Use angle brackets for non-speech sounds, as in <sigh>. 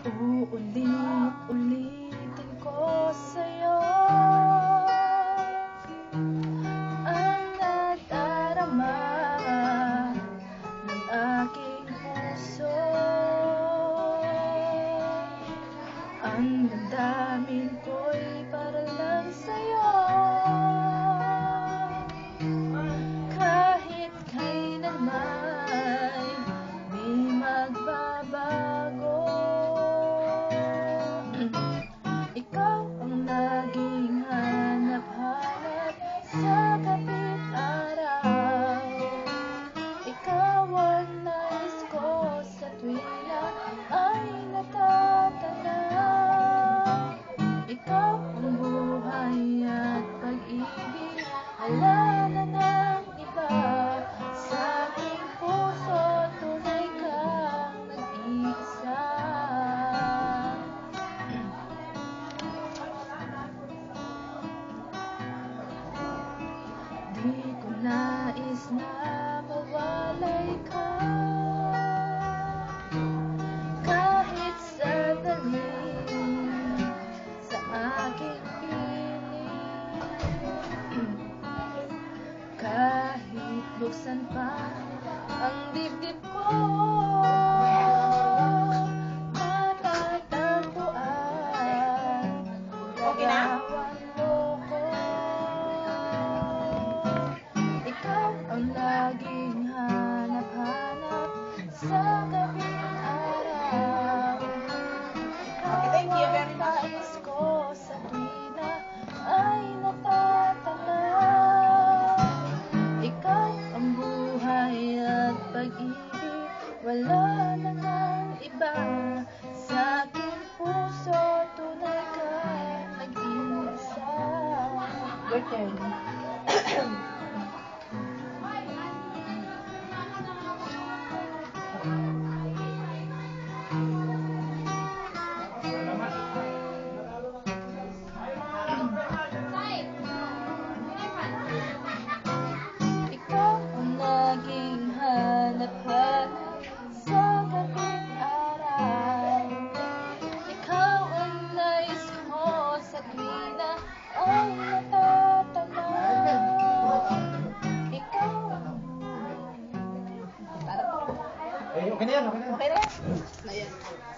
Uulit-ulitin ko sa'yo. Ang nadarama ng aking puso. Ang damdamin ko'y Sugar nais na mawalay ka. Kahit sandali sa aking piling. <clears throat> Kahit buksan pa ang dibdib ko Sa gabing araw Okay, thank you very much. Nais ko sa tuwina ay natatanaw Ikaw ang buhay at pag-ibig Wala na ng iba. Sa aking puso tunay ka nag-iisa Okay na yan, okay na yan. Okay na yan.